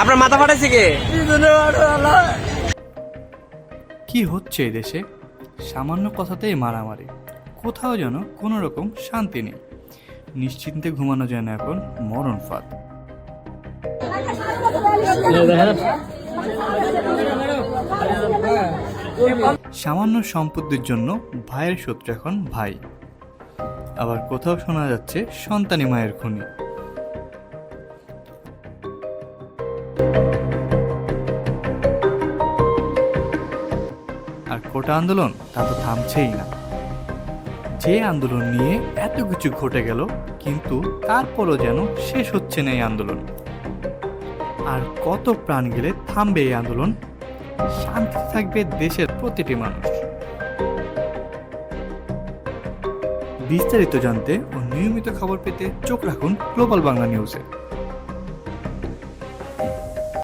আপনার মাথা ফাটাইছে কে? কি হচ্ছে দেশে? সামান্য কথাতেই মারামারি। কোথাও যেন কোনো রকম শান্তি নেই। নিশ্চিন্তে ঘুমানো যায় না এখন মরণ ফাঁদ। সামান্য সম্পত্তির জন্য ভাইয়ের শত্রু এখন ভাই। আবার কোথাও শোনা যাচ্ছে সন্তানি মায়ের খুনি। কোটা আন্দোলন তা তো থামছেই না। যে আন্দোলন নিয়ে এত কিছু ঘটে গেল, কিন্তু তারপরও যেন শেষ হচ্ছে না এই আন্দোলন। আর কত প্রাণ গেলে থামবে এই আন্দোলন? শান্তি থাকবে দেশের প্রতিটি মানুষ। বিস্তারিত জানতে ও নিয়মিত খবর পেতে চোখ রাখুন গ্লোবাল বাংলা নিউজে